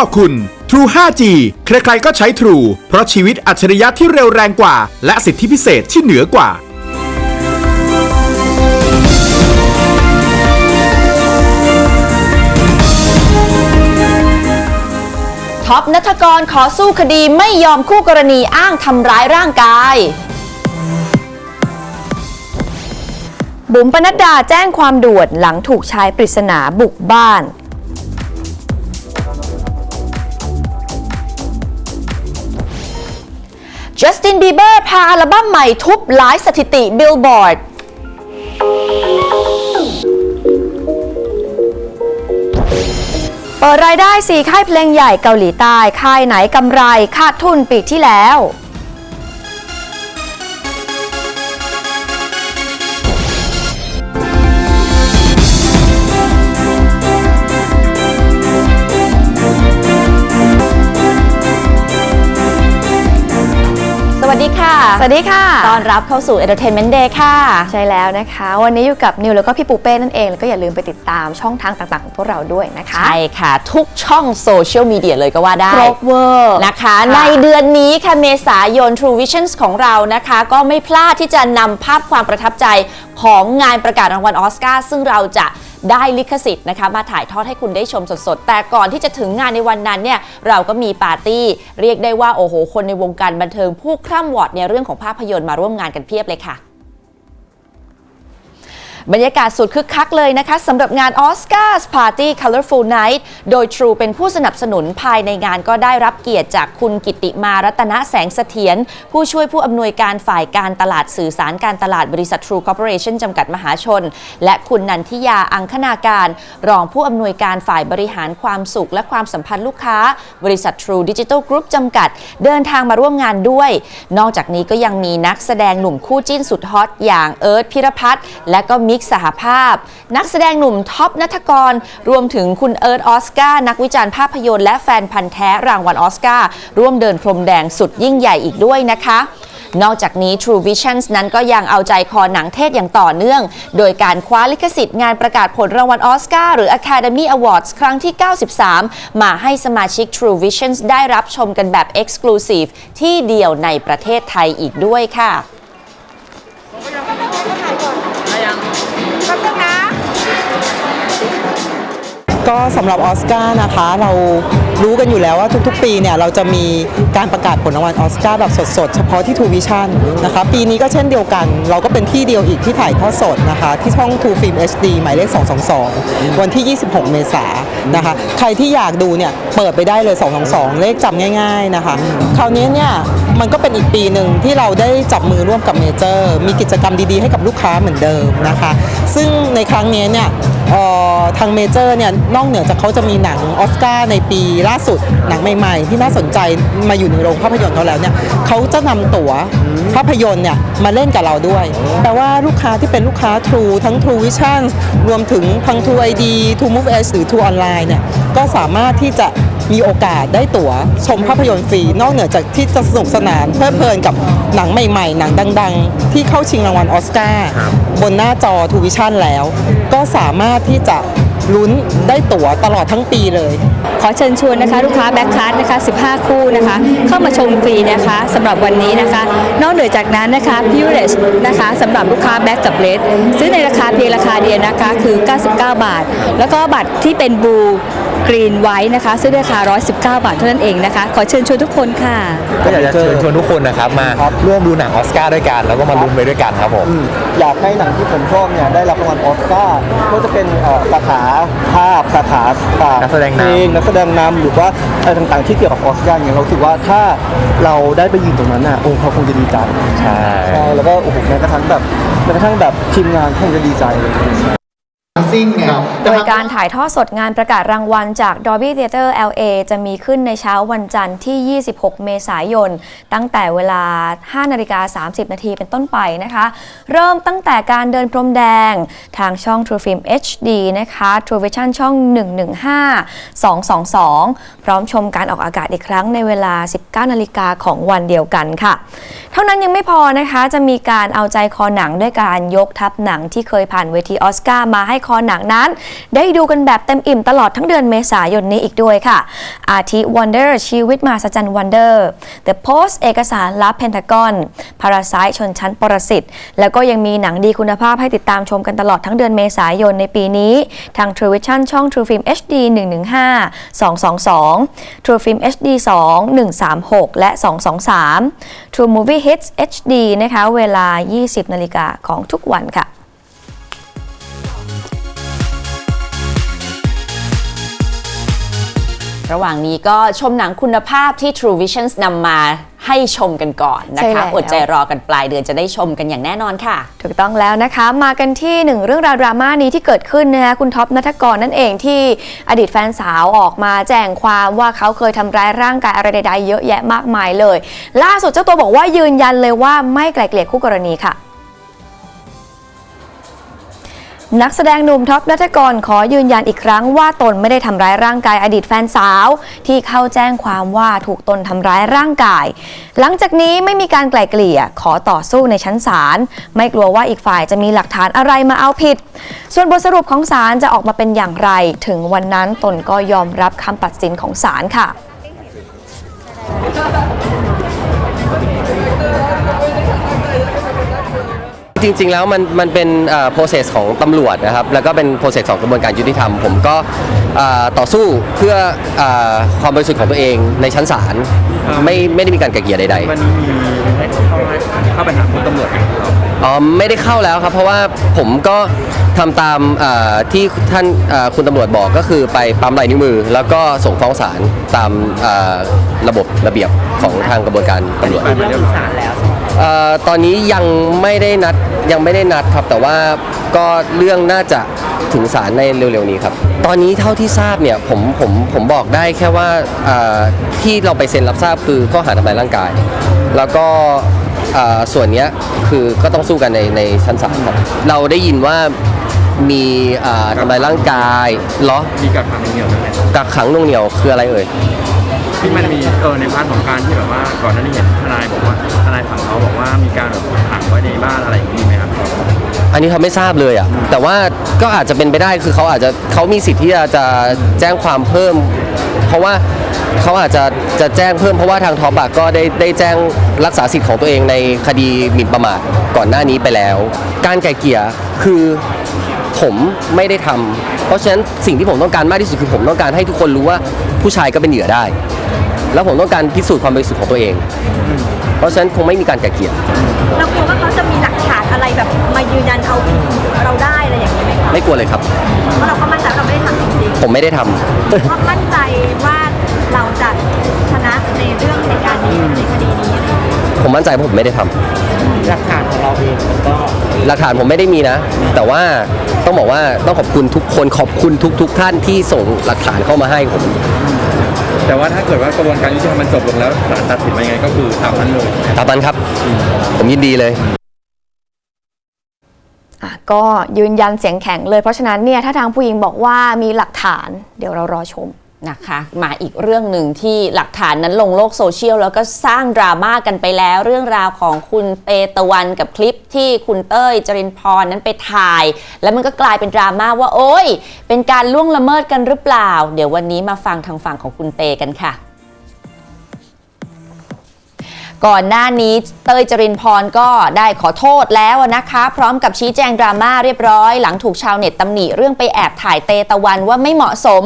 ขอบคุณ True 5G ใครๆก็ใช้ True เพราะชีวิตอัจฉริยะที่เร็วแรงกว่า และสิทธิพิเศษที่เหนือกว่าท็อปนัทกรขอสู้คดีไม่ยอมคู่กรณีอ้างทำร้ายร่างกาย บุ๋มปนัดดาแจ้งความด่วนหลังถูกชายปริศนาบุกบ้าน จัสตินบีเบอร์พาอัลบั้มใหม่ทุบหลายสถิติบิลบอร์ดเปิดรายได้ 4 ค่ายเพลงใหญ่เกาหลีใต้ ค่ายไหนกำไร ขาดทุนปีที่แล้ว สดีค่ะสวัสดีค่ะ ต้อนรับเข้าสู่ Entertainment Day ค่ะ ใช่แล้วนะคะ วันนี้อยู่กับนิวแล้วก็พี่ปูเป้นั่นเอง แล้วก็อย่าลืมไปติดตามช่องทางต่างๆ ของพวกเราด้วยนะคะ ใช่ค่ะ ทุกช่องโซเชียลมีเดียเลยก็ว่าได้ครบเวอร์นะคะค่ะในเดือนนี้ค่ะเมษายน True Visions ของเรานะคะ ก็ไม่พลาดที่จะนำภาพความประทับใจของงานประกาศรางวัลออสการ์ซึ่งเราจะ ได้ลิขสิทธิ์นะคะมาถ่ายทอดให้คุณได้ชมสดๆ แต่ก่อนที่จะถึงงานในวันนั้นเนี่ยเราก็มีปาร์ตี้เรียกได้ว่าโอ้โหคนในวงการบันเทิงผู้คร่ำวอดในเรื่องของภาพยนตร์มาร่วมงานกันเพียบเลยค่ะ บรรยากาศสุดคึกคักเลยนะคะสำหรับงาน Oscars Party Colorful Night โดย True เป็นผู้สนับสนุนภายในงานก็ได้รับเกียรติจากคุณกิติมารัตนแสงเสถียรผู้ช่วยผู้อำนวยการฝ่ายการตลาดสื่อสารการตลาดบริษัท True Corporation จำกัดมหาชน และคุณนันทิยาอังคณาการ รองผู้อำนวยการฝ่ายบริหารความสุข และความสัมพันธ์ลูกค้า บริษัท True Digital Group จำกัด เดินทางมาร่วมงานด้วย นอกจากนี้ก็ยังมีนักแสดงหนุ่มคู่จิ้นสุดฮอตอย่างเอิร์ธพิรพัฒน์และก็มิกสหภาพ นักแสดงหนุ่มท็อปนัทกร รวมถึงคุณเอิร์ธออสการ์นักวิจารณ์ภาพยนตร์และแฟนพันธ์แท้รางวัลออสการ์ร่วมเดินพรมแดงสุดยิ่งใหญ่อีกด้วยนะคะนอกจากนี้ True Visions นั้นก็ยังเอาใจคอหนังเทศอย่างต่อเนื่อง โดยการคว้าลิขสิทธิ์งานประกาศผลรางวัลออสการ์หรือ Academy Awards ครั้งที่ 93 มาให้สมาชิก True Visions ได้รับชมกันแบบ Exclusive ที่เดียวในประเทศไทยอีกด้วยค่ะ ก็สำหรับออสการ์นะคะ เรารู้กันอยู่แล้วว่าทุกๆ ปีเนี่ยเราจะมีการประกาศผลรางวัลออสการ์แบบสดๆ เฉพาะที่ True Vision นะคะ ปีนี้ก็เช่นเดียวกัน เราก็เป็นที่เดียวอีกที่ถ่ายทอดสดนะคะ ที่ช่อง True Film HD หมายเลข 222 วันที่ 26 เมษายนนะคะ ใครที่อยากดูเนี่ยเปิดไปได้เลย 222 เลขจำง่าย ๆนะคะ คราวนี้เนี่ยมันก็เป็นอีกปีหนึ่งที่เราได้จับมือร่วมกับเมเจอร์ มีกิจกรรมดีๆให้กับลูกค้าเหมือนเดิมนะคะ ซึ่งในครั้งนี้เนี่ยทางเมเจอร์เนี่ยนอกเหนือจากเขาจะมีหนังออสการ์ในปีล่าสุดหนังใหม่ๆ ที่น่าสนใจมาอยู่ในโรงภาพยนตร์เขาแล้วเนี่ยเขาจะนำตั๋วภาพยนตร์เนี่ยมาเล่นกับเราด้วย แปลว่าลูกค้าที่เป็นลูกค้า True ทั้ง True Vision รวมถึงทาง True ID True Move Edge หรือ True Online เนี่ยก็สามารถที่จะ มีโอกาสได้ตั๋วชมภาพยนตร์ฟรี นอกเหนือจากที่จะสนุกสนานเพลิดเพลินกับหนังใหม่ๆ หนังดัง ๆ ที่เข้าชิงรางวัลออสการ์บนหน้าจอ True Vision แล้ว ก็สามารถที่จะลุ้นได้ตั๋วตลอดทั้งปีเลย ขอเชิญชวนนะคะ ลูกค้าแบ็คคาร์ดนะคะ 15 คู่นะคะ เข้ามาชมฟรีนะคะสำหรับวันนี้นะคะ นอกเหนือจากนั้นนะคะพิวเลชนะคะสำหรับลูกค้าแบ็คกับเลดซื้อในราคาเพียงราคาเดียวนะคะคือ 99 บาท แล้วก็บัตรที่เป็นบู กรีนไว้นะคะ ซื้อในราคา 119 บาทเท่านั้นเองนะคะ ขอเชิญชวนทุกคนค่ะ ก็อยากจะเชิญชวนทุกคนนะครับมาร่วมดูหนังออสการ์ด้วยกัน แล้วก็มาลุ้นไปด้วยกันครับผมอยากให้หนังที่ผมชอบเนี่ยได้รับรางวัลออสการ์ก็จะเป็นเอ่อสาขาภาพสาขาอ่านักแสดงนำเพลงนักแสดงนำหรือว่าอะไรต่างๆที่เกี่ยวกับออสการ์เนี่ยเรารู้สึกว่าถ้าเราได้ไปยืนตรงนั้นน่ะองค์เขาคงจะดีใจใช่ใช่แล้วก็โอ้โหแม้กระทั่งแบบแม้กระทั่งแบบทีมงานคงจะดีใจเลย โดยการถ่ายทอดสดงานประกาศรางวัลจาก Dolby Theater LA จะมีขึ้นในเช้าวันจันทร์ที่ 26 เมษายน ตั้งแต่เวลา 5 นาฬิกา 30 นาทีเป็นต้นไปนะคะ เริ่มตั้งแต่การเดินพรมแดงทางช่อง True Film HD นะคะ True Vision ช่อง 115 222 พร้อมชมการออกอากาศอีกครั้งในเวลา 19 นาฬิกาของวันเดียวกันค่ะ เท่านั้นยังไม่พอนะคะ จะมีการเอาใจคอหนังด้วยการยกทัพหนังที่เคยผ่านเวทีออสการ์มาให้คอหนังนั้น ได้ดูกันแบบเต็มอิ่มตลอดทั้งเดือนเมษายนนี้อีกด้วยค่ะ อาทิ Wonder ชีวิตมหัศจรรย์ Wonder The Post เอกสารลับเพนทากอน Parasite ชนชั้นปรสิตแล้วก็ยังมีหนังดีคุณภาพให้ติดตามชมกันตลอดทั้งเดือนเมษายนในปีนี้ทาง True Vision ช่อง True Film HD 115 222 True Film HD 2 136 และ 223 True Movie Hits HD นะคะ เวลา 20 นาฬิกาของทุกวันค่ะ ระหว่างนี้ก็ชมหนังคุณภาพที่ True Visions นำมาให้ชมกันก่อนนะใช่แล้คะวอดใจรอกันปลายเดือนจะได้ชมกันอย่างแน่นอนค่ะ ถูกต้องแล้วนะคะ มากันที่หนึ่งเรื่องราวดราม่านี้ที่เกิดขึ้นนะคะคุณท็อปนัทกรนั่นเองที่อดีตแฟนสาวออกมาแจ้งความว่าเขาเคยทำร้ายร่างกายอะไรใดๆเยอะแยะมากมายเลย ล่าสุดเจ้าตัวบอกว่ายืนยันเลยว่าไม่ไกลเกลี่ยคู่กรณีค่ะ นักแสดงหนุ่มท็อปนัทกรขอยืนยันอีกครั้งว่าตนไม่ได้ทำร้ายร่างกายอดีตแฟนสาว ที่เข้าแจ้งความว่าถูกตนทำร้ายร่างกาย หลังจากนี้ไม่มีการไกล่เกลี่ยขอต่อสู้ในชั้นศาลไม่กลัวว่าอีกฝ่ายจะมีหลักฐานอะไรมาเอาผิด ส่วนบทสรุปของศาลจะออกมาเป็นอย่างไร ถึงวันนั้นตนก็ยอมรับคำตัดสินของศาลค่ะ จริง ๆ แล้วมันมันเป็นเอ่อ process ของตำรวจนะครับ แล้วก็เป็น process ของกระบวนการยุติธรรม ผมก็เอ่อต่อสู้เพื่อเอ่อความบริสุทธิ์ของตัวเองในชั้นศาลไม่ไม่ได้มีการไกล่เกลี่ยใด ๆ วันนี้มีให้เข้าเข้าไปหาคุณตำรวจไหมครับ อ๋อไม่ได้เข้าแล้วครับ เพราะว่าผมก็ทำตามเอ่อที่ท่านเอ่อคุณตำรวจบอกก็คือไปปั๊มลายนิ้วมือ แล้วก็ส่งฟ้องศาลตามเอ่อระบบระเบียบของทางกระบวนการตำรวจไปมาเรื่องศาลแล้ว เอ่อตอนนี้ยังไม่ได้นัดยังไม่ได้นัดครับแต่ว่าก็เรื่องน่าจะถึงศาลในเร็วๆนี้ครับ ตอนนี้เท่าที่ทราบเนี่ยผมผมผมบอกได้แค่ว่าเอ่อที่เราไปเซ็นรับทราบคือข้อหาทำลายร่างกาย แล้วก็เอ่อส่วนเนี้ยคือก็ต้องสู้กันในในชั้นศาลครับเราได้ยินว่ามีอ่อทำลายร่างกายเหรอมีกับทางเหนียวนั่นแหละกักขังหน่วงเหนียวคืออะไรเอ่ย ที่มันมีเออในพาร์ทของการที่แบบว่าก่อนหน้านี้เห็นทนายบอกว่าทนายฝั่งเขาบอกว่ามีการแบบขังไว้ในบ้านอะไรอย่างนี้ไหมครับ อันนี้เขาไม่ทราบเลยอะแต่ว่าก็อาจจะเป็นไปได้คือเขาอาจจะเขามีสิทธิ์ที่จะจะแจ้งความเพิ่ม เพราะว่าเขาอาจจะจะแจ้งเพิ่มเพราะว่าทางทอปอะก็ได้ได้แจ้งรักษาสิทธิ์ของตัวเองในคดีหมิ่นประมาทก่อนหน้านี้ไปแล้ว การไก่เกี่ยคือผมไม่ได้ทำเพราะฉะนั้นสิ่งที่ผมต้องการมากที่สุดคือผมต้องการให้ทุกคนรู้ว่าผู้ชายก็เป็นเหยื่อได้ แล้วผมต้องการพิสูจน์ความบริสุทธิ์ของตัวเอง เพราะฉะนั้นคงไม่มีการไก่เกี่ยเรากลัวว่า อะไรแบบมายืนยันเอาผิดเราได้อะไรอย่างนี้ไหมคะไม่กลัวเลยครับ เพราะเราก็มั่นใจว่าเราไม่ได้ทำจริงผมไม่ได้ทำๆเพราะมั่นใจว่าเราจะชนะในเรื่องเหตุการณ์นี้ในคดีนี้อะไรอย่างเงี้ยผมมั่นใจว่าผมไม่ได้ทำหลักฐานของเราเองมันก็หลักฐานผมไม่ได้มีนะ แต่ว่าต้องบอกว่าต้องขอบคุณทุกคนขอบคุณทุกทุกๆท่านที่ส่งหลักฐานเข้ามาให้ผม แต่ว่าถ้าเกิดว่ากระบวนการยุติธรรมมันจบลงแล้วศาลตัดสินมายังไงก็คือตามนั้นเลย ตามนั้นครับ ผมยินดีเลยอะ ก็ยืนยันเสียงแข็งเลยเพราะฉะนั้นเนี่ยถ้าทางผู้หญิงบอกว่ามีหลักฐานเดี๋ยวเรารอชมนะคะมาอีกเรื่องหนึ่งที่หลักฐานนั้นลงโลกโซเชียลแล้วก็สร้างดราม่ากันไปแล้วเรื่องราวของคุณเตตะวันกับคลิปที่คุณเต้ยจรินพรนั้นไปถ่าย แล้วมันก็กลายเป็นดราม่าว่าโอ๊ยเป็นการล่วงละเมิดกันหรือเปล่า เดี๋ยววันนี้มาฟังทางฝั่งของคุณเตกันค่ะ ก่อนหน้านี้เต้ยจรินพรก็ได้ขอโทษแล้วนะคะ พร้อมกับชี้แจงดราม่าเรียบร้อย หลังถูกชาวเน็ตตำหนิเรื่องไปแอบถ่ายเตตะวันว่าไม่เหมาะสม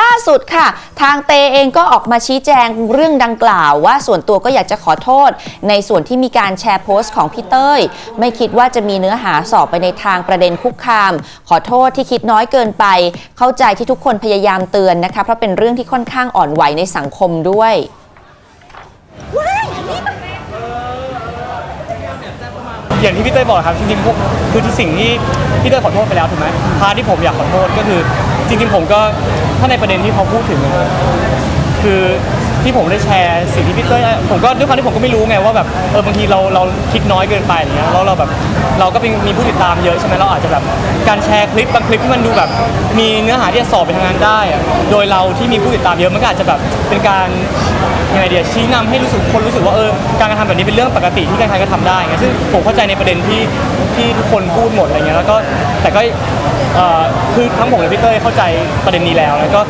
ล่าสุดค่ะ ทางเตเองก็ออกมาชี้แจงเรื่องดังกล่าวว่าส่วนตัวก็อยากจะขอโทษ ในส่วนที่มีการแชร์โพสต์ของพี่เต้ย ไม่คิดว่าจะมีเนื้อหาสอบไปในทางประเด็นคุกคาม ขอโทษที่คิดน้อยเกินไป เข้าใจที่ทุกคนพยายามเตือนนะคะเพราะเป็นเรื่องที่ค่อนข้างอ่อนไหวในสังคมด้วย อย่างที่พี่เต้ยบอกครับจริงๆพวกคือที่สิ่งที่พี่เต้ยขอโทษไปแล้วถูกไหมพาทที่ผมอยากขอโทษก็คือ จริงๆผมก็ถ้าในประเด็นที่เขาพูดถึงอะคือ ที่ผมได้แชร์สิ่งที่พี่เต้ยผมก็ด้วยความที่ผมก็ไม่รู้ไงว่าแบบเออบางทีเราเราคิดน้อยเกินไปอย่างเงี้ยแล้วเราแบบเราก็เป็นมีผู้ติดตามเยอะใช่ไหมเราอาจจะแบบการแชร์คลิปบางคลิปที่มันดูแบบ มีเนื้อหาที่จะสอบไปทางนั้นได้อะโดยเราที่มีผู้ติดตามเยอะมันก็อาจจะแบบเป็นการยังไงเดียชี้นำให้รู้สึกคนรู้สึกว่าเออการกระทำแบบนี้เป็นเรื่องปกติที่ใครๆก็ทำได้ไงซึ่งผมเข้าใจในประเด็นที่ที่ทุกคนพูดหมดอะไรเงี้ยแล้วก็แต่ก็คือทั้งผมและพี่เต้ยเข้าใจประเด็นนี้แล้วแล้วก็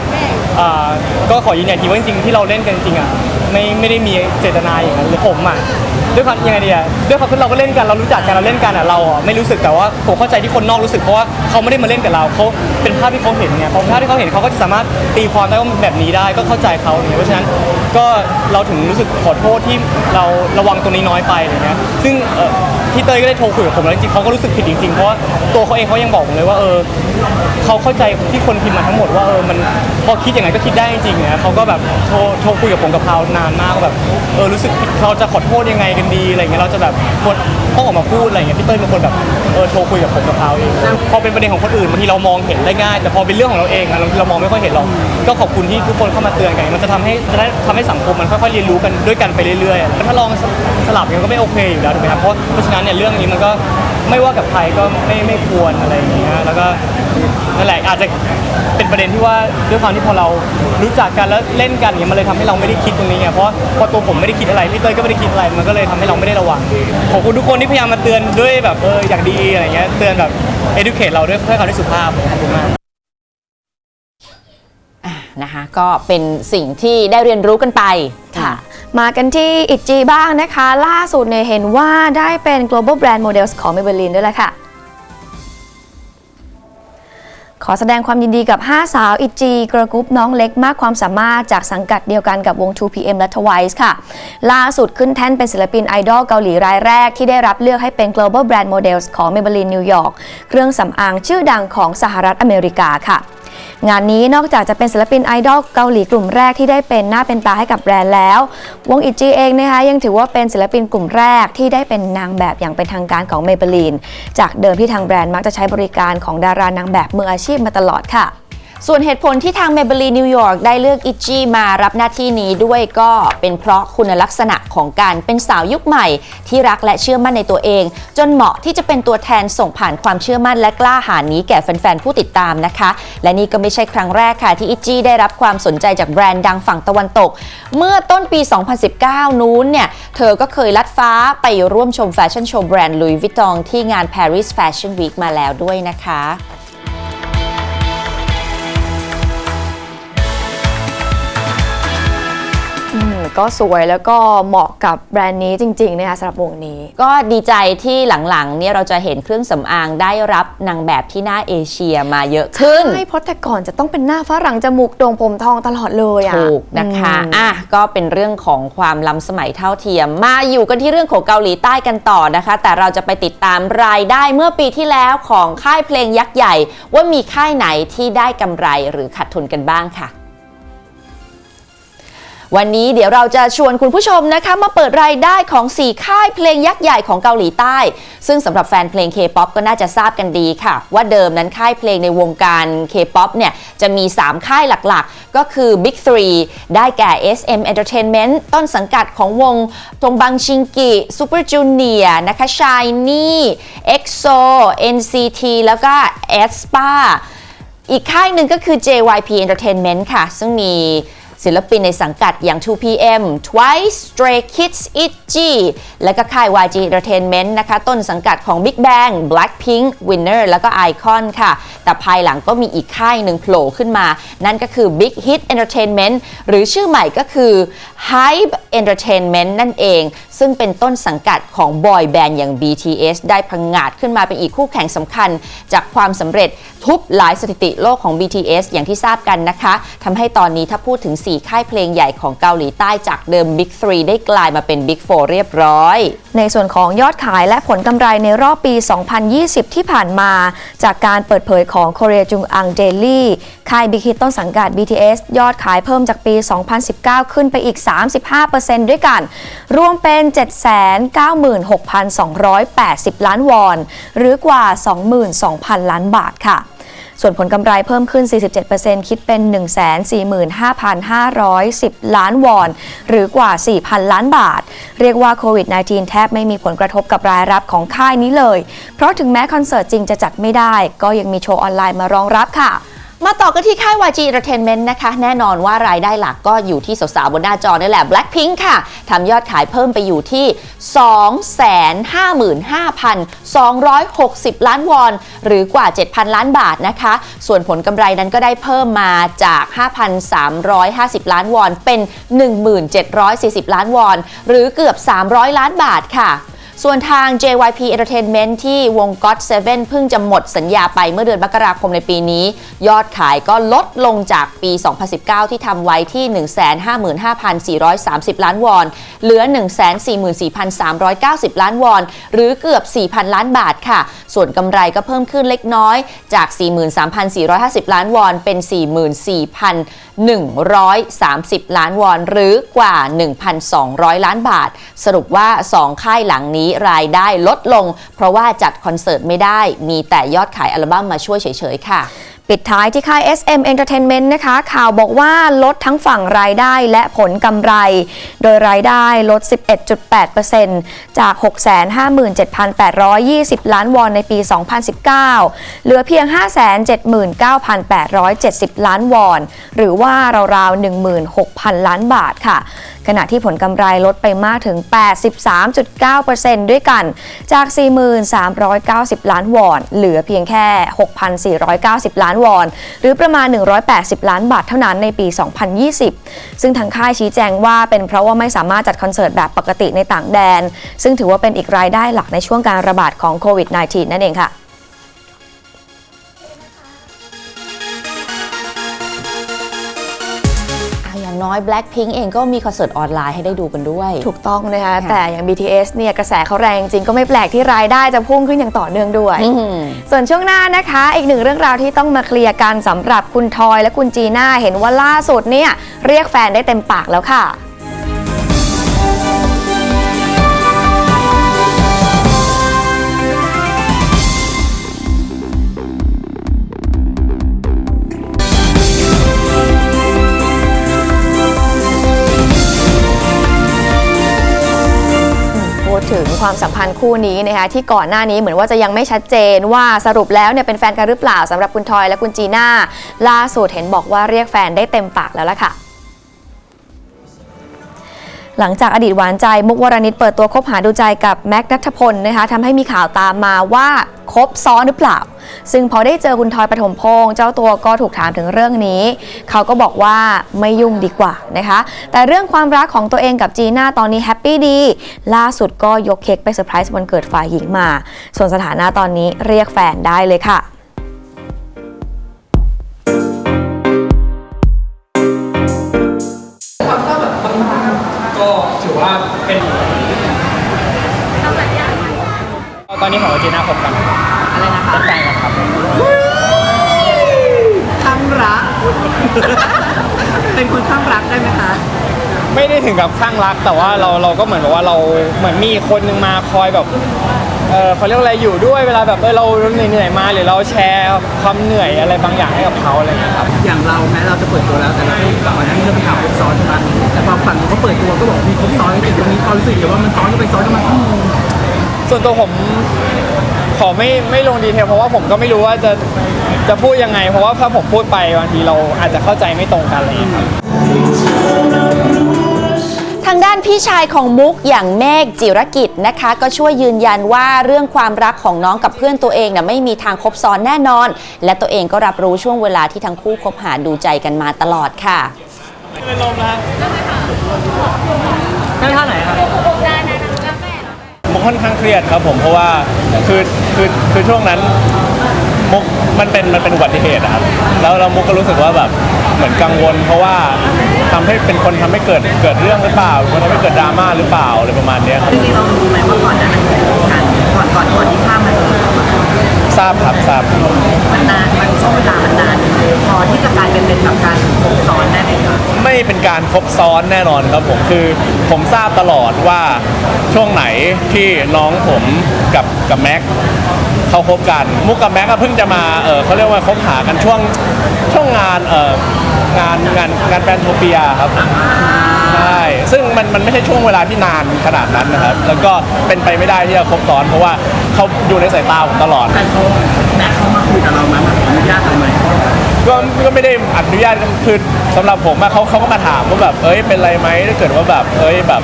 อ่อก็ขอยืนยันทีว่าจริงๆที่เราเล่นกันจริงๆอะไม่ไม่ได้มีเจตนาอย่างนั้นเลยผมอะด้วยความยังไงดีอะด้วยความที่เราก็เล่นกันเรารู้จักกันเราเล่นกันอะเราอะไม่รู้สึกแต่ว่าผมเข้าใจที่คนนอกรู้สึกเพราะว่าเขาไม่ได้มาเล่นกับเราเขาเป็น ภาพที่เขาเห็นไงพอภาพที่เขาเห็นเขาก็จะสามารถตีความได้ว่าแบบนี้ได้ก็เข้าใจเขาเงี้ยเพราะฉะนั้นก็เราถึงรู้สึกขอโทษที่เราระวังตรงนี้น้อยไปอะไรเงี้ยซึ่งเอ่อพี่เต้ยก็ได้โทรคุยกับผมแล้วจริงๆเขาก็รู้สึกผิดจริงๆเพราะว่าตัวเขาเองเขายังบอกผมเลยว่าเออเขาเข้าใจที่คนพิมพ์มาทั้งหมดว่าเออมันพอคิดอย่างไรก็คิดได้จริงๆนะเขาก็แบบโทรโทรคุยกับผมกับเขานานมากว่าแบบเออรู้สึกผิดเราจะขอโทษยังไงกันดีอะไรเงี้ยเราจะแบบควรต้องออกมาพูดอะไรเงี้ยพี่เต้ยเป็นคนแบบเออโทรคุยกับผมกับเขาเองพอเป็นประเด็นของคนอื่นบางทีเรามองเห็นได้ง่ายแต่พอเป็นเรื่องของเราเองอะเราเรามองไม่ค่อยเห็นหรอกก็ขอบคุณที่ทุกคนเข้ามาเตือนกัน มันจะทำให้จะได้ทำให้สังคมมันค่อยๆเรียนรู้กันด้วยกันไปเรื่อยๆแล้วถ้าลองสลับกันก็ไม่โอเคอยู่แล้วถูกไหมครับเพราะเพราะฉะนั้นเนี่ยเรื่องนี้มันก็ไม่ว่ากับใครก็ไม่ไม่ควรอะไรอย่างเงี้ยแล้วก็นั่นแหละอาจจะเป็นประเด็นที่ว่าด้วยความที่พอเรารู้จักกันแล้วเล่นกันเนี่ยมันเลยทำให้เราไม่ได้คิดตรงนี้ไงเพราะพอตัวผมไม่ได้คิดอะไรพี่เต้ยก็ไม่ได้คิดอะไรมันก็เลยทำให้เราไม่ได้ระวังขอบคุณทุกคนที่พยายามมาเตือนด้วยแบบเอออย่างดีอะไรเงี้ยเตือนแบบ educate เราด้วยเพื่อความที่สุภาพขอบคุณมาก นะคะ ก็เป็นสิ่งที่ได้เรียนรู้กันไป ค่ะ มากันที่อิจีบ้างนะคะ ล่าสุดเนี่ยเห็นว่าได้เป็น global brand models ของ Maybelline ด้วยแหละค่ะ ขอแสดงความยินดีกับ 5 สาวอิจีกรกรุ๊ปน้องเล็กมากความสามารถจากสังกัดเดียวกันกับวง 2PM และ Twice ค่ะ ล่าสุดขึ้นแท่นเป็นศิลปินไอดอลเกาหลีรายแรกที่ได้รับเลือกให้เป็น global brand models ของ Maybelline New York เครื่องสำอางชื่อดังของสหรัฐอเมริกาค่ะ งานนี้นอกจากจะเป็นศิลปินไอดอลเกาหลีกลุ่มแรกที่ได้เป็นหน้าเป็นตาให้กับแบรนด์แล้ว วงอิจีเองนะคะยังถือว่าเป็นศิลปินกลุ่มแรกที่ได้เป็นนางแบบอย่างเป็นทางการของเมเบลีนจากเดิมที่ทางแบรนด์มักจะใช้บริการของดารานางแบบมืออาชีพมาตลอดค่ะ ส่วนเหตุผลที่ทาง Maybelline New York ได้เลือกอิจีมารับหน้าที่นี้ด้วยก็เป็นเพราะคุณลักษณะของการเป็นสาวยุคใหม่ ที่รักและเชื่อมั่นในตัวเอง จนเหมาะที่จะเป็นตัวแทนส่งผ่านความเชื่อมั่นและกล้าหาญนี้แก่แฟนๆ ผู้ติดตามนะคะ และนี่ก็ไม่ใช่ครั้งแรกค่ะที่อิจีได้รับความสนใจจากแบรนด์ดังฝั่งตะวันตก เมื่อต้นปี 2019 นู้นเนี่ยเธอก็เคยลัดฟ้าไปร่วมชมแฟชั่นโชว์แบรนด์ Louis Vuitton ที่งาน Paris Fashion Week มาแล้วด้วยนะคะ ก็สวยแล้วก็เหมาะกับแบรนด์นี้จริงๆนะคะสำหรับวงนี้ ก็ดีใจที่หลังๆเนี่ยเราจะเห็นเครื่องสำอางได้รับนางแบบที่หน้าเอเชียมาเยอะขึ้น ใช่เพราะแต่ก่อนจะต้องเป็นหน้าฝรั่งจมูกโด่งผมทองตลอดเลยอะถูกนะคะ อืม อะ ก็เป็นเรื่องของความล้ำสมัยเท่าเทียม มาอยู่กันที่เรื่องของเกาหลีใต้กันต่อนะคะ แต่เราจะไปติดตามรายได้เมื่อปีที่แล้วของค่ายเพลงยักษ์ใหญ่ ว่ามีค่ายไหนที่ได้กำไรหรือขาดทุนกันบ้างค่ะ วันนี้เดี๋ยวเราจะชวนคุณผู้ชมนะคะมาเปิดรายได้ของ 4 ค่ายเพลงยักษ์ใหญ่ของเกาหลีใต้ ซึ่งสำหรับแฟนเพลง K-POP ก็น่าจะทราบกันดีค่ะ ว่าเดิมนั้นค่ายเพลงในวงการ K-POP เนี่ยจะมี 3 ค่ายหลักๆ ก็คือ Big 3 ได้แก่ SM Entertainment ต้นสังกัดของวงตงบังชิงกิ Super Junior นะคะ Shiny EXO NCT แล้วก็ aespa อีกค่ายหนึ่งก็คือ JYP Entertainment ค่ะ ซึ่งมี ศิลปินในสังกัดอย่าง 2PM Twice Stray Kids ITZY และก็ค่าย YG Entertainment นะคะ ต้นสังกัดของ Big Bang Blackpink Winner แล้วก็ Icon ค่ะ แต่ภายหลังก็มีอีกค่ายหนึ่งโผล่ขึ้นมา นั่นก็คือ Big Hit Entertainment หรือชื่อใหม่ก็คือ Hype Entertainment นั่นเอง ซึ่งเป็นต้นสังกัดของบอยแบนด์อย่าง BTS ได้พังงาดขึ้นมาเป็นอีกคู่แข่งสำคัญ จากความสำเร็จทุบหลายสถิติโลกของ BTS อย่างที่ทราบกันนะคะทำให้ตอนนี้ถ้าพูดถึง4 ค่ายเพลงใหญ่ของเกาหลีใต้จากเดิม Big 3 ได้กลายมาเป็น Big 4 เรียบร้อย ในส่วนของยอดขายและผลกำไรในรอบปี 2020 ที่ผ่านมา จากการเปิดเผยของ Korea Jung Ang Daily ค่าย Big Hit ต้นสังกัด BTS ยอดขายเพิ่มจากปี 2019 ขึ้นไปอีก 35%ด้วยกัน รวมเป็น 796,280 ล้านวอน หรือกว่า 22,000 ล้านบาทค่ะ ส่วนผลกำไรเพิ่มขึ้น 47%คิดเป็น 145,510 ล้านวอน หรือกว่า 4,000 ล้านบาท เรียกว่าโควิด -19 แทบไม่มีผลกระทบกับรายรับของค่ายนี้เลย เพราะถึงแม้คอนเสิร์ตจริงจะจัดไม่ได้ ก็ยังมีโชว์ออนไลน์มารองรับค่ะ มาต่อกันที่ค่าย YG Entertainment นะคะ แน่นอนว่ารายได้หลักก็อยู่ที่สาวๆบนหน้าจอนี่แหละ Blackpink ค่ะทำยอดขายเพิ่มไปอยู่ที่ 255,260 ล้านวอน หรือกว่า 7,000 ล้านบาทนะคะ ส่วนผลกำไรนั้นก็ได้เพิ่มมาจาก 5,350 ล้านวอน เป็น 1,740 ล้านวอน หรือเกือบ 300 ล้านบาทค่ะ ส่วนทาง JYP Entertainment ที่วง God 7เพิ่งจะหมดสัญญาไปเมื่อเดือนมกราคมในปีนี้ ยอดขายก็ลดลงจากปี 2019 ที่ทำไว้ที่ 155,430 ล้านวอน เหลือ 144,390 ล้านวอน หรือเกือบ 4,000 ล้านบาทค่ะ ส่วนกำไรก็เพิ่มขึ้นเล็กน้อยจาก 43,450 ล้านวอน เป็น 130 ล้านวอน หรือกว่า 1,200 ล้านบาท สรุปว่า 2 ค่ายหลังนี้รายได้ลดลง เพราะว่าจัดคอนเสิร์ตไม่ได้ มีแต่ยอดขายอัลบั้มมาช่วยเฉยๆ ค่ะ ปิดท้ายที่ค่าย SM Entertainment นะคะ ข่าวบอกว่าลดทั้งฝั่งรายได้และผลกำไร โดยรายได้ลด 11.8%จาก 657,820 ล้านวอนในปี 2019 เหลือเพียง 579,870 ล้านวอน หรือว่าราวๆ 16,000 ล้านบาทค่ะ ขณะที่ผลกำไรลดไปมากถึง 83.9%ด้วยกัน จาก 4,390 ล้านวอน เหลือเพียงแค่ 6,490 ล้านวอน หรือประมาณ 180 ล้านบาทเท่านั้นในปี 2020 ซึ่งทางค่ายชี้แจงว่าเป็นเพราะว่าไม่สามารถจัดคอนเสิร์ตแบบปกติในต่างแดน ซึ่งถือว่าเป็นอีกรายได้หลักในช่วงการระบาดของโควิด -19 นั่นเองค่ะ น้อย Blackpink เองก็มีคอนเสิร์ตออนไลน์ให้ได้ดูกันด้วย ถูกต้องนะคะค่ะแต่อย่าง BTS เนี่ยกระแสเขาแรงจริงก็ไม่แปลกที่รายได้จะพุ่งขึ้นอย่างต่อเนื่องด้วยอืมส่วนช่วงหน้านะคะ อีกหนึ่งเรื่องราวที่ต้องมาเคลียร์กันสำหรับคุณทอยและคุณจีน่าเห็นว่าล่าสุดเนี่ยเรียกแฟนได้เต็มปากแล้วค่ะ ความสัมพันธ์คู่นี้นะคะที่ก่อนหน้านี้เหมือนว่าจะยังไม่ชัดเจนว่าสรุปแล้วเนี่ยเป็นแฟนกันหรือเปล่าสำหรับคุณทอยและคุณจีน่าล่าสุดเห็นบอกว่าเรียกแฟนได้เต็มปากแล้วล่ะค่ะ หลังจากอดีตหวานใจมุกวรณิตเปิดตัวคบหาดูใจกับแม็กนัทพลนะคะทำให้มีข่าวตามมาว่าคบซ้อนหรือเปล่า ซึ่งพอได้เจอคุณทอยปฐมพงษ์เจ้าตัวก็ถูกถามถึงเรื่องนี้ เขาก็บอกว่าไม่ยุ่งดีกว่านะคะ แต่เรื่องความรักของตัวเองกับจีน่าตอนนี้แฮปปี้ดี ล่าสุดก็ยกเค้กไปเซอร์ไพรส์วันเกิดฝ่ายหญิงมา ส่วนสถานะตอนนี้เรียกแฟนได้เลยค่ะ เป็นตอนนี้ของเจน่าคบกันอะไรนะคะเป็นแฟนกันครับข้างรัก เป็นคนข้างรักได้ไหมคะ ไม่ได้ถึงกับข้างรัก แต่ว่าเราเราก็เหมือนแบบว่าเราเหมือนมีคนหนึงมาคอยแบบเออเขาเรียกอะไรอยู่ด้วยเวลาแบบเออเราเหนื่อยๆมาหรือเราแชร์ความเหนื่อยอะไรบางอย่างให้กับเขาอะไรอย่างเงี้ยครับ อย่างเราแม้เราจะเปิดตัวแล้วแต่เราก่อนหน้านี้เราเป็นข่าวครบซ้อนใช่ไหมแต่พอฝั่งเขาเปิดตัวก็บอกมีครบซ้อนแต่ตรงนี้ความรู้สึกเดี๋ยวว่ามันซ้อนกันไปซ้อนกันมาอืมส่วนตัวผมขอไม่ไม่ลงดีเทลเพราะว่าผมก็ไม่รู้ว่าจะ จะพูดยังไง เพราะว่าถ้าผมพูดไปบางทีเราอาจจะเข้าใจไม่ตรงกันอะไรอย่างเงี้ยครับ ทางด้านพี่ชายของมุกอย่างเมฆจิรกิจนะคะ ก็ช่วยยืนยันว่าเรื่องความรักของน้องกับเพื่อนตัวเองน่ะไม่มีทางคบซ้อนแน่นอน และตัวเองก็รับรู้ช่วงเวลาที่ทั้งคู่คบหาดูใจกันมาตลอดค่ะ เป็นลมแล้วนั่งท่าไหนครับมุกค่อนข้างเครียดครับผมเพราะว่าคือคือคือช่วงนั้น มุกมันเป็นมันเป็นอุบัติเหตุอะครับแล้วเรามุกก็รู้สึกว่าแบบเหมือนกังวล เพราะว่าทำให้เป็นคนทำให้เกิดเกิดเรื่องหรือเปล่าคนทำให้เกิดดราม่าหรือเปล่าอะไรประมาณเนี้ยครับจริงๆเรารู้ไหมว่าก่อนหน้านั้นกันก่อนก่อนก่อนที่ข้ามมาจะทราบครับทราบ มันนานมันช่วงเวลามันนานพอที่จะกลายเป็นเป็นแบบการครบซ้อนได้ไหมคะไม่เป็นการครบซ้อนแน่นอนครับผมคือผมทราบตลอดว่าช่วงไหนที่น้องผมกับกับแม็ก เขาคบกัน มุกกับแม็กก็เพิ่งจะมาเออเขาเรียกว่าคบหากันช่วงช่วงงานเอองานงานงานแฟนโทเปียครับใช่ซึ่งมันมันไม่ใช่ช่วงเวลาที่นานขนาดนั้นนะครับ แล้วก็เป็นไปไม่ได้ที่จะคบซ้อนเพราะว่าเขาอยู่ในสายตาผมตลอด แต่เขาแม็กเขามาคุยกับเราไหมมาขออนุญาตเราไหมก็ก็ไม่ได้อนุญาตคือสำหรับผมอะเขาเขาก็มาถามว่าแบบเอ้ยเป็นไรไหมถ้าเกิดว่าแบบเอ้ยแบบ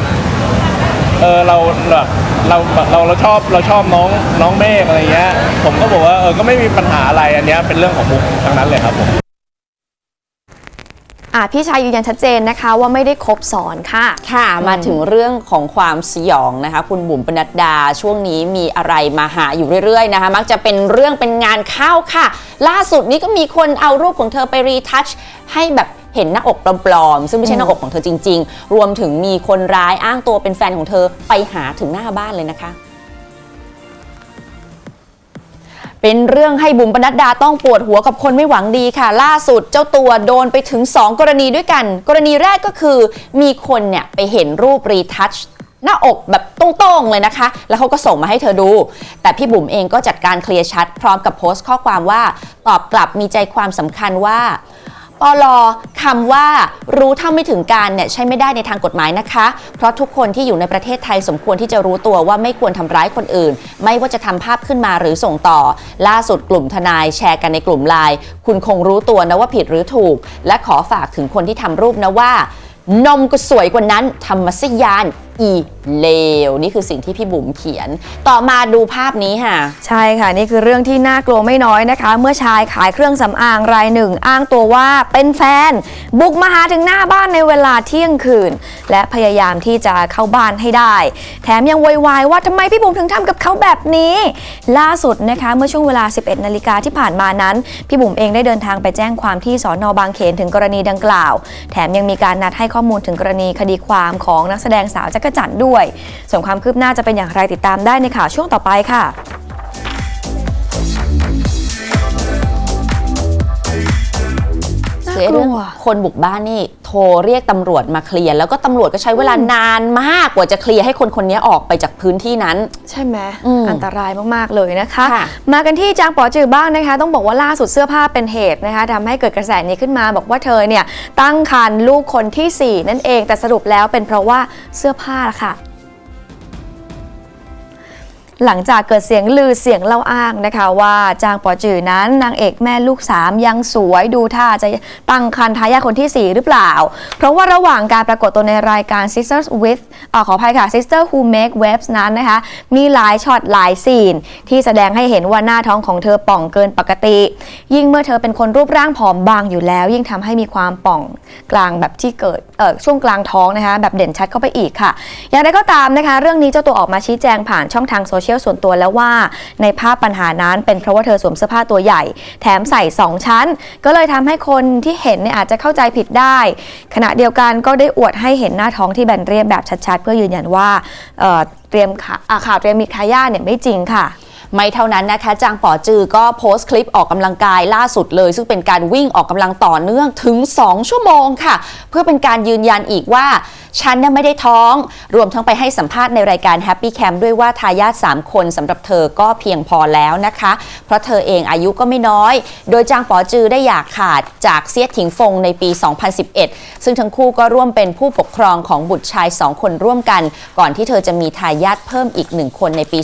เออเราแบบเราเราเราชอบเราชอบน้องน้องเมฆอะไรเงี้ย ผมก็บอกว่าเออก็ไม่มีปัญหาอะไรอันเนี้ยเป็นเรื่องของมุกทั้งนั้นเลยครับผมอะพี่ชายยืนยันชัดเจนนะคะว่าไม่ได้ครบซ้อนค่ะ ค่ะมาถึงเรื่องของความสยองนะคะ คุณบุ๋มปนัดดาช่วงนี้มีอะไรมาหาอยู่เรื่อยๆนะคะ มักจะเป็นเรื่องเป็นงานเข้าค่ะ ล่าสุดนี้ก็มีคนเอารูปของเธอไปรีทัชให้แบบ เห็นหน้าอกปลอมๆซึ่งไม่ใช่หน้าอกของเธอจริง ๆ รวมถึงมีคนร้ายอ้างตัวเป็นแฟนของเธอไปหาถึงหน้าบ้านเลยนะคะเป็นเรื่องให้บุ๋มปนัดดาต้องปวดหัวกับคนไม่หวังดีค่ะ ล่าสุดเจ้าตัวโดนไปถึง 2 กรณีด้วยกัน กรณีแรกก็คือมีคนเนี่ยไปเห็นรูปรีทัชหน้าอกแบบตรงๆเลยนะคะ แล้วเขาก็ส่งมาให้เธอดู แต่พี่บุ๋มเองก็จัดการเคลียร์ชัด พร้อมกับโพสต์ข้อความว่า ตอบกลับมีใจความสำคัญว่า ปลอคำว่ารู้เท่าไม่ถึงการเนี่ยใช้ไม่ได้ในทางกฎหมายนะคะ เพราะทุกคนที่อยู่ในประเทศไทยสมควรที่จะรู้ตัวว่าไม่ควรทำร้ายคนอื่น ไม่ว่าจะทำภาพขึ้นมาหรือส่งต่อ ล่าสุดกลุ่มทนายแชร์กันในกลุ่มไลน์คุณคงรู้ตัวนะว่าผิดหรือถูก และขอฝากถึงคนที่ทำรูปนะว่า นมก็สวยกว่านั้นธรรมสยาน อีเลวนี่คือสิ่งที่พี่บุ๋มเขียน ต่อมาดูภาพนี้ค่ะ ใช่ค่ะ นี่คือเรื่องที่น่ากลัวไม่น้อยนะคะ เมื่อชายขายเครื่องสำอางรายหนึ่ง อ้างตัวว่าเป็นแฟน บุกมาหาถึงหน้าบ้านในเวลาเที่ยงคืน และพยายามที่จะเข้าบ้านให้ได้ แถมยังโวยวายว่าทำไมพี่บุ๋มถึงทำกับเขาแบบนี้ ล่าสุดนะคะ เมื่อช่วงเวลา 11นาฬิกาที่ผ่านมานั้น พี่บุ๋มเองได้เดินทางไปแจ้งความที่สอนอบางเขนถึงกรณีดังกล่าว แถมยังมีการนัดให้ข้อมูลถึงกรณีคดีความของนักแสดงสาวจักจันทร์ด้วย ส่วนความคืบหน้าจะเป็นอย่างไรติดตามได้ในข่าวช่วงต่อไปค่ะ คือไอ้เรื่องน่ากลัวคนบุกบ้านนี่โทรเรียกตำรวจมาเคลียร์แล้วก็ตำรวจก็ใช้เวลานานมากกว่าจะเคลียร์ให้คนคนนี้ออกไปจากพื้นที่นั้น ใช่ไหมอืมอันตรายมากๆเลยนะคะค่ะมากันที่จางป๋อจือบ้างนะคะ ต้องบอกว่าล่าสุดเสื้อผ้าเป็นเหตุนะคะทำให้เกิดกระแสนี้ขึ้นมาบอกว่าเธอเนี่ยตั้งครรภ์ลูกคนทีสี่4 นั่นเองแต่สรุปแล้วเป็นเพราะว่าเสื้อผ้าล่ะค่ะ หลังจากเกิดเสียงลือเสียงเล่าอ้างนะคะ ว่าจางปอจือนั้นนางเอกแม่ลูกสามยังสวยดูท่าจะตั้งครรภ์ทายาคนที่ 4 หรือเปล่า เพราะว่าระหว่างการปรากฏตัวในรายการ Sisters with อขออภัยค่ะ Sister Who Make Waves นั้นนะคะ มีหลายช็อตหลายซีน ที่แสดงให้เห็นว่าหน้าท้องของเธอป่องเกินปกติ ยิ่งเมื่อเธอเป็นคนรูปร่างผอมบางอยู่แล้ว ยิ่งทำให้มีความป่องกลางแบบที่เกิดเออช่วงกลางท้องนะคะแบบเด่นชัดเข้าไปอีกค่ะ อย่างไรก็ตามนะคะ เรื่องนี้เจ้าตัวออกมาชี้แจงผ่านช่องทางโซเชียลส่วนตัวแล้วว่า ในภาพปัญหานั้นเป็นเพราะว่าเธอสวมเสื้อผ้าตัวใหญ่ แถมใส่ 2 ชั้น ก็เลยทำให้คนที่เห็นเนี่ยอาจจะเข้าใจผิดได้ ขณะเดียวกันก็ได้อวดให้เห็นหน้าท้องที่แบนเรียบแบบชัดๆ เพื่อยืนยันว่าเตรียมข่าอ่าข่าวเตรียมมีทายาทเนี่ยไม่จริงค่ะ ไม่เท่านั้นนะคะ จางป๋อจือก็โพสต์คลิปออกกำลังกายล่าสุดเลย ซึ่งเป็นการวิ่งออกกำลังต่อเนื่องถึง 2 ชั่วโมงค่ะ เพื่อเป็นการยืนยันอีกว่า ฉันเนี่ยไม่ได้ท้อง รวมทั้งไปให้สัมภาษณ์ในรายการ Happy Camp ด้วยว่าทายาท3คนสำหรับเธอก็เพียงพอแล้วนะคะ เพราะเธอเองอายุก็ไม่น้อย โดยจางป๋อจือได้อยากขาดจากเซียดถิงฟงในปี 2011 ซึ่งทั้งคู่ก็ร่วมเป็นผู้ปกครองของบุตรชาย 2 คนร่วมกัน ก่อนที่เธอจะมีทายาทเพิ่มอีกหนึ่งคนในปี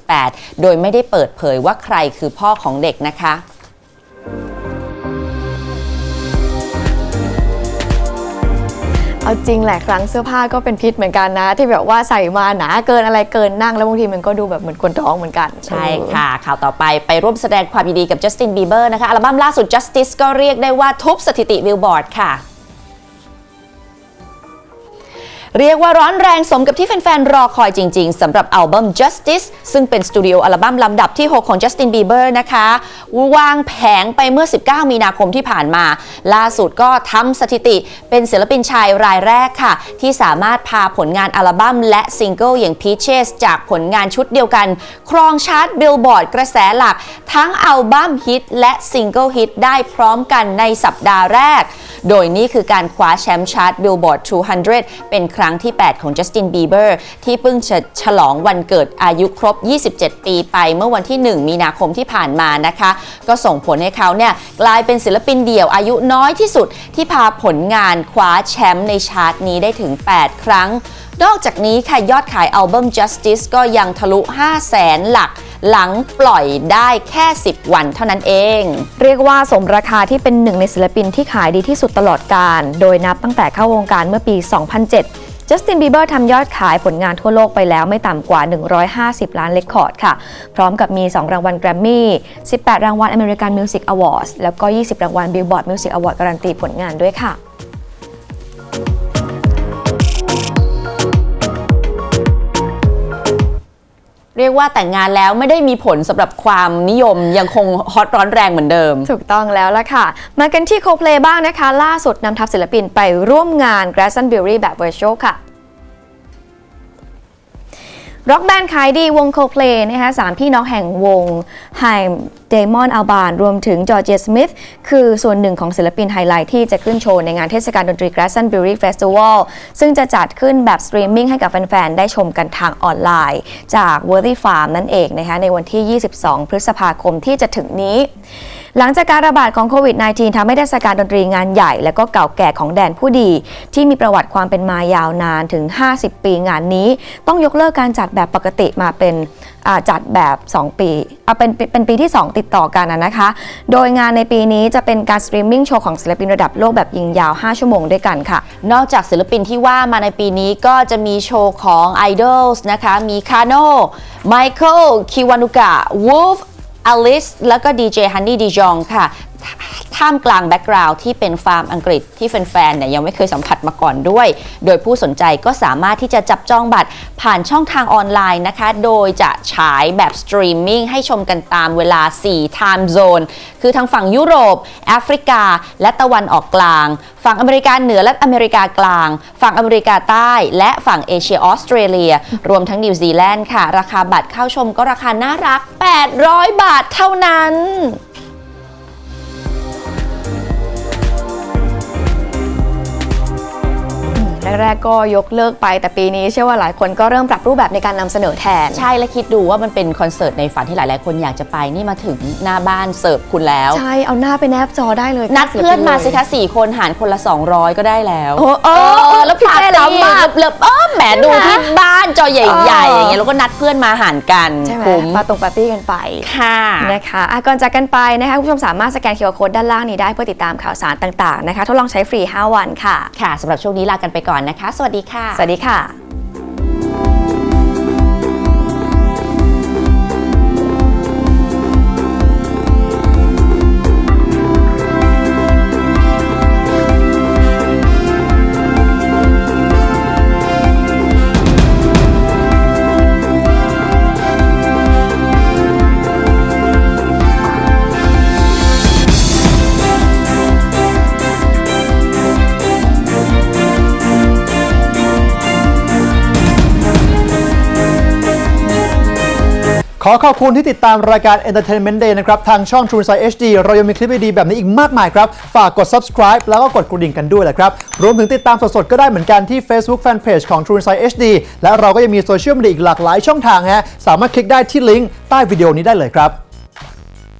2018 โดยไม่ได้เปิดเผยว่าใครคือพ่อของเด็กนะคะเอาจริงแหละครั้งเสื้อผ้าก็เป็นพิษเหมือนกันนะ ที่แบบว่าใส่มาหนาเกินอะไรเกินนั่ง แล้วบางทีมันก็ดูแบบเหมือนคนท้องเหมือนกัน ใช่ค่ะ ข่าวต่อไปไปร่วมแสดงความยินดีกับจัสตินบีเบอร์นะคะ อัลบั้มล่าสุด Justice ก็เรียกได้ว่าทุบสถิติบิลบอร์ดค่ะ เรียกว่าร้อนแรงสมกับที่แฟนๆ รอคอยจริง ๆสำหรับอัลบั้ม Justice ซึ่งเป็นสตูดิโออัลบั้มลำดับที่ 6 ของ Justin Bieber นะคะ วางแผงไปเมื่อ 19 มีนาคมที่ผ่านมา ล่าสุดก็ทำสถิติเป็นศิลปินชายรายแรกค่ะ ที่สามารถพาผลงานอัลบั้มและซิงเกิลอย่าง Peaches จากผลงานชุดเดียวกัน ครองชาร์ตบิลบอร์ดกระแสหลัก ทั้งอัลบั้มฮิตและซิงเกิลฮิตได้พร้อมกันในสัปดาห์แรก โดยนี่คือการคว้าแชมป์ชาร์ต Billboard 200 เป็นครั้งที่ 8 ของ Justin Bieber ที่เพิ่งจะฉลองวันเกิดอายุครบ 27 ปีไปเมื่อวันที่ 1 มีนาคมที่ผ่านมานะคะ ก็ส่งผลให้เขาเนี่ยกลายเป็นศิลปินเดี่ยวอายุน้อยที่สุดที่พาผลงานคว้าแชมป์ในชาร์ตนี้ได้ถึง 8 ครั้ง นอกจากนี้ค่ะยอดขายอัลบั้ม Justice ก็ยังทะลุ5แสนหลักหลังปล่อยได้แค่ 10 วันเท่านั้นเอง เรียกว่าสมราคาที่เป็นหนึ่งในศิลปินที่ขายดีที่สุดตลอดการ โดยนับตั้งแต่เข้าวงการเมื่อปี 2007 จัสตินบีเบอร์ทำยอดขายผลงานทั่วโลกไปแล้วไม่ต่ำกว่า 150 ล้านเลคคอร์ดค่ะ พร้อมกับมี 2 รางวัลแกรมมี่ 18 รางวัล American Music Awards แล้วก็ 20 รางวัล Billboard Music Award การันตีผลงานด้วยค่ะ เรียกว่าแต่งงานแล้วไม่ได้มีผลสำหรับความนิยมยังคงฮอตร้อนแรงเหมือนเดิม ถูกต้องแล้วล่ะค่ะ มากันที่โคเพลบ้างนะคะ ล่าสุดนำทัพศิลปินไปร่วมงาน g r a s s o n b u r y แบบ Virtual ค่ะ ร็อกแบนด์ขายดีวง Coldplay นะคะสามพี่น้องแห่งวงไฮมเดมอนอัลบานรวมถึงจอร์เจสมิธคือส่วนหนึ่งของศิลปินไฮไลท์ที่จะขึ้นโชว์ในงานเทศกาลดนตรี Glastonbury Festival ซึ่งจะจัดขึ้นแบบสตรีมมิ่งให้กับแฟน ๆ ได้ชมกันทางออนไลน์ จาก Worthy Farm นั่นเองนะคะในวันที่ 22 พฤษภาคมที่จะถึงนี้ หลังจากการระบาดของโควิด -19 ทำให้เทศกาลดนตรีงานใหญ่ และก็เก่าแก่ของแดนผู้ดี ที่มีประวัติความเป็นมายาวนานถึง 50 ปีงานนี้ ต้องยกเลิกการจัดแบบปกติมาเป็นจัดแบบ 2 ปีเป็นเป็นเป็นปีที่ 2 ติดต่อกันนะนะคะ โดยงานในปีนี้จะเป็นการสตรีมมิ่งโชว์ของศิลปินระดับโลกแบบยิงยาว 5 ชั่วโมงด้วยกันค่ะ นอกจากศิลปินที่ว่ามาในปีนี้ก็จะมีโชว์ของ Idols นะคะ มีคาโนไมเคิลคิวานุกะวูฟ อลิสแล้วก็ดีเจฮันนี่ดีจองค่ะ ท่ามกลางแบ็กกราวด์ที่เป็นฟาร์มอังกฤษที่แฟนๆเนี่ยยังไม่เคยสัมผัสมาก่อนด้วย โดยผู้สนใจก็สามารถที่จะจับจองบัตรผ่านช่องทางออนไลน์นะคะ โดยจะฉายแบบสตรีมมิ่งให้ชมกันตามเวลา4 time zone คือทางฝั่งยุโรป แอฟริกา และตะวันออกกลาง ฝั่งอเมริกาเหนือและอเมริกากลาง ฝั่งอเมริกาใต้ และฝั่งเอเชียออสเตรเลีย รวมทั้งนิวซีแลนด์ค่ะ ราคาบัตรเข้าชมก็ราคาน่ารัก 800 บาทเท่านั้น แรกๆก็ยกเลิกไปแต่ปีนี้เชื่อว่าหลายคนก็เริ่มปรับรูปแบบในการนำเสนอแทน ใช่และคิดดูว่ามันเป็นคอนเสิร์ตในฝันที่หลายๆ คนอยากจะไปนี่มาถึงหน้าบ้านเสิร์ฟคุณแล้ว ใช่เอาหน้าไปแนบจอได้เลยนัดเพื่อนมาสิลยคะสี่คนหารคนละ 200 ก็ได้แล้วโอ้เออเออแล้วพี่ปาเต้ร์ตี้ล้ำมากเลิบๆเออแหมดูที่บ้านจอใหญ่ๆอย่างเงี้ยแล้วก็นัดเพื่อนมาหารกันใช่ไหมคุ้มปาตรงปาร์ตี้กันไปค่ะนะคะอะก่อนจากกันไปนะคะคุณผู้ชมสามารถสแกน QR Code ด้านล่างนี้ได้เพื่อติดตามข่าวสารต่างๆนะคะทดลองใช้ฟรี 5 วันค่ะค่ะสำหรับช่วงนี้ลากันไปก่อนนะคะ สวัสดีค่ะ สวัสดีค่ะ อขอบคุณที่ติดตามรายการ Entertainment Day นะครับ ทางช่อง True Insight HD เรายังมีคลิปดีๆแบบนี้อีกมากมายครับ ฝากกด subscribe แล้วก็กดกระดิ่งกันด้วยแหละครับ รวมถึงติดตามสดๆ ก็ได้เหมือนกันที่ Facebook Fanpage ของ True Insight HD และเราก็ยังมีโซเชียลมีเดียอีกหลากหลายช่องทางฮะสามารถคลิกได้ที่ลิงก์ใต้วิดีโอนี้ได้เลยครับ